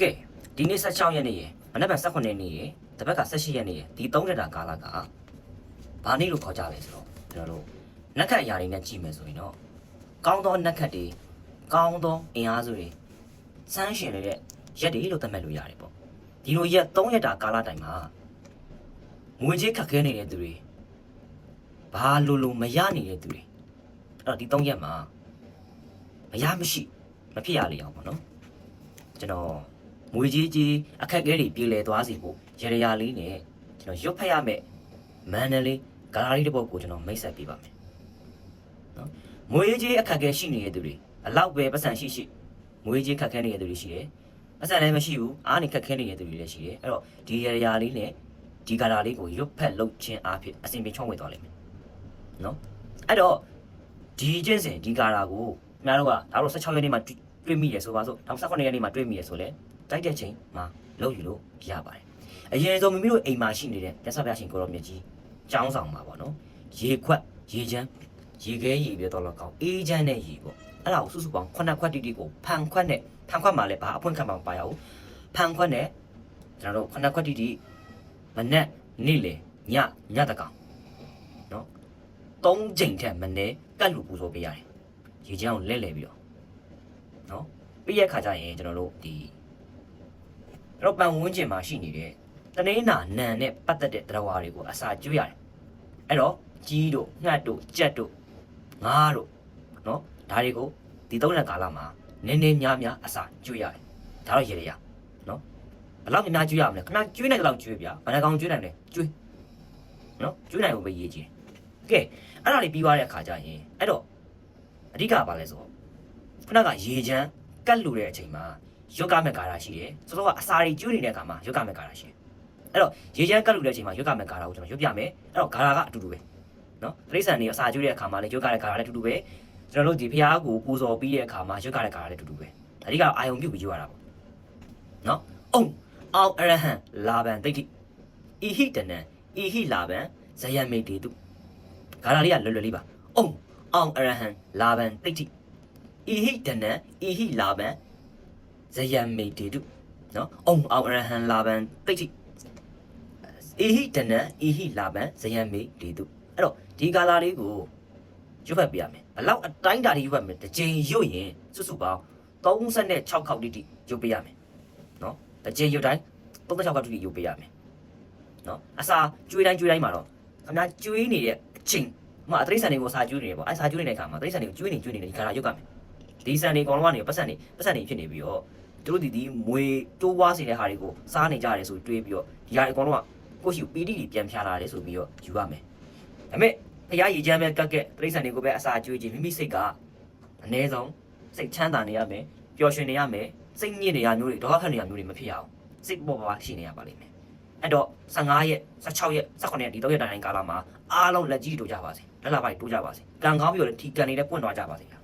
ကဲဒီနေ့16ရက်နေ့ရယ်မနက်ဖြန်18ရက်နေ့ရယ်တပတ်က18ရက်နေ့ရယ်ဒီ3ရက်တာကာလကဘာနေ့လို့ခေါ်ကြလဲဆိုတော့ကျွန်တော်တို့နက်ခတ်အရာတွေနဲ့ကြည့်မယ်ဆိုရင်တော့ကောင်းသောနက်ခတ်တွေကောင်းသောအင်အားစုတွေစမ်းရှင်နေတဲ့ရက်တွေလို့သတ်မှတ်လို့ရတယ်ပေါ့ဒီလိုရက်3ရက်တာကာလတိုင်မှာငွေကြေးခက်ခဲနေတဲ့သူတွေဘာလို့လို့မရနေတဲ့သူတွေအဲ့တော့ဒီ3ရက်မှာမရမရှိမဖြစ်ရလေအောင်ပေါ့နော်ကျွန်တော် ငွေကြီးကြီးအခက်အခဲတွေပြေလည်သွားစီဖို့ရရရလေးနဲ့ကျွန်တော်ရွတ်ဖက်ရမယ်မန်နလေးဂါလာရီတစ်ပုဒ်ကိုကျွန်တော်မိတ်ဆက်ပေးပါမယ်နော်ငွေကြီးအခက်အခဲရှိနေတဲ့သူတွေအလောက်ပဲပတ်စံရှိရှိငွေကြီးခက်ခဲနေတဲ့သူတွေရှိတယ်ပတ်စံလည်းမရှိဘူးအားနေခက်ခဲနေတဲ့သူတွေလည်းရှိတယ်အဲ့တော့ဒီရရလေးနဲ့ဒီဂါလာလေးကိုရွတ်ဖက်လုပ်ခြင်းအဖြစ်အစဉ်ပြေချုံးဝင်သွားလိမ့်မယ်နော်အဲ့တော့ဒီကျင့်စဉ်ဒီဂါလာကိုခင်ဗျားတို့ကဒါတော့16ရက်နေ့မှာတွေ့တွေ့မိရဆိုပါစို့ဒါ18ရက်နေ့မှာတွေ့မိရဆိုလဲ တိုက်တဲ့ချိန်မှာလုပ်ယူလို့ရပါတယ်။အရင်ဆုံးမိမိတို့အိမ်မှာရှိနေတဲ့မြတ်စွာဘုရားရှင်ကိုရောမြတ်ကြီးကျောင်းဆောင်မှာပေါ့နော်။ရေခွက်ရေချမ်းရေခဲရေပြတော့လောက်ကောင်းအေးချမ်းတဲ့ရေပေါ့။အဲ့ဒါကိုစုစုပေါင်းခုနှစ်ခွက်တိတိကိုဖန်ခွက်နဲ့ဖန်ခွက်မှာလည်းဘာအဖွင့်ခတ်မှမပါရဘူး။ဖန်ခွက်နဲ့ကျွန်တော်တို့ခုနှစ်ခွက်တိတိမနဲ့နေ့လေညညတကောင်နော်။သုံးချိန်ထက်မနဲ့ကတ်လူပူဇော်ပေးရတယ်။ရေချမ်းကိုလဲလဲပြီးတော့နော်။ပြီးရခါကျရင်ကျွန်တော်တို့ဒီ အဲ့တော့ပန်ဝန်းကျင်မှာရှိနေတဲ့တနင်္လာနံနဲ့ပတ်သက်တဲ့တရားဝါတွေကိုအစာကျွေးရတယ်။အဲ့တော့ကြီးတို့ငှက်တို့ကြက်တို့ငါးတို့နော်ဒါတွေကိုဒီသုံးရက်ကာလမှာနည်းနည်းများများအစာကျွေးရတယ်။ဒါတော့ရေရရနော်ဘယ်လောက်များများကျွေးရမလဲခင်ဗျာကျွေးနိုင်တဲ့လောက်ကျွေးဗျာဘယ်နှကောင်ကျွေးနိုင်လဲကျွေးနော်ကျွေးနိုင်ဖို့ပဲရေးကြီးတယ်။ကဲအဲ့ဒါလေးပြီးသွားတဲ့အခါကျရင်အဲ့တော့အဓိကကဘာလဲဆိုတော့ခုနကရေချမ်းကတ်လူတဲ့အချိန်မှာ ရွက်ကမဲ့ကာတာရှိတယ်။ဆိုတော့ကအစာတွေကျွေးနေတဲ့အခါမှာရွက်ကမဲ့ကာတာရှိတယ်။အဲ့တော့ရေချမ်းကတ်လူတဲ့အချိန်မှာရွက်ကမဲ့ကာတာကိုကျွန်တော်ရွတ်ပြမယ်။အဲ့တော့ဂါတာကအတူတူပဲ။နော်။တိရစ္ဆာန်တွေအစာကျွေးတဲ့အခါမှာလည်းရွက်ကတဲ့ကာတာလည်းအတူတူပဲ။ကျွန်တော်တို့ဒီဖျားကိုပူဇော်ပြီးတဲ့အခါမှာရွက်ကတဲ့ကာတာလည်းအတူတူပဲ။အဓိကအာယုံပြုတ်ပြီးရွက်ရတာပေါ့။နော်။အုံအောင်အရဟံလာဘန်တိတ်တိ။ဤဟိတနံဤဟိလာဘန်ဇယံမေတေတု။ဂါတာလေးကလွယ်လွယ်လေးပါ။အုံအောင်အရဟံလာဘန်တိတ်တိ။ဤဟိတနံဤဟိလာဘန် ဇယံမေတေတုနော်အုံအောင်အရဟံလာဘန်တိတ်တိအေဟိတနံအေဟိလာဘန်ဇယံမေတေတုအဲ့တော့ဒီကာလာလေးကိုရွတ်ဖတ်ပြရမယ်ဘလောက်အတိုင်းတာတွေရွတ်ဖတ်မယ်တစ်ချိန်ရွတ်ရင်စုစုပေါင်း36ခေါက်တိတိရွတ်ပြရမယ်နော်တစ်ချိန်ရွတ်တိုင်း36ခေါက်တိတိရွတ်ပြရမယ်နော်အစာကျွေးတိုင်းကျွေးတိုင်းမှာတော့အများကျွေးနေတဲ့အချိန်မှာအတိရစ္ဆာန်တွေကိုစာကျွေးနေတယ်ပေါ့အဲစာကျွေးနေတဲ့အခါမှာအတိရစ္ဆာန်တွေကိုကျွေးနေကျွေးနေတယ်ဒီကာလာရွတ်ကမယ်ဒီဆန်တွေအကောင်လုံးကနေပတ်စံနေပတ်စံနေဖြစ်နေပြီးတော့ သူတို့ဒီဒီမွေတိုးွားစေတဲ့ဟာတွေကိုစားနေကြရတယ်ဆိုတွေးပြီးတော့ဒီဟာအကောင်လုံးကကိုယ့်ရှိပီတိတွေပြန်ဖြာလာတယ်ဆိုပြီးတော့ယူရမယ်ဒါပေမဲ့ဖရားရည်ချမ်းပဲကက်ကက်တိရစ္ဆာန်တွေကိုပဲအစာကျွေးခြင်းမိမိစိတ်ကအနည်းဆုံးစိတ်ချမ်းသာနေရမယ်ပျော်ရွှင်နေရမယ်စိတ်ညစ်နေရမျိုးတွေဒေါသခတ်နေရမျိုးတွေမဖြစ်ရအောင်စိတ်ပေါ်ပါရှိနေရပါလိမ့်မယ်အဲ့တော့15ရက်16ရက်18ရက်ဒီ3ရက်တိုင်တိုင်ကာလမှာအားလုံးလက်ကြီးတိုးကြပါစေလက်လာပိုက်တိုးကြပါစေကံကောင်းပြီးတော့ဒီကံနေတဲ့ပွင့်သွားကြပါစေဗျာ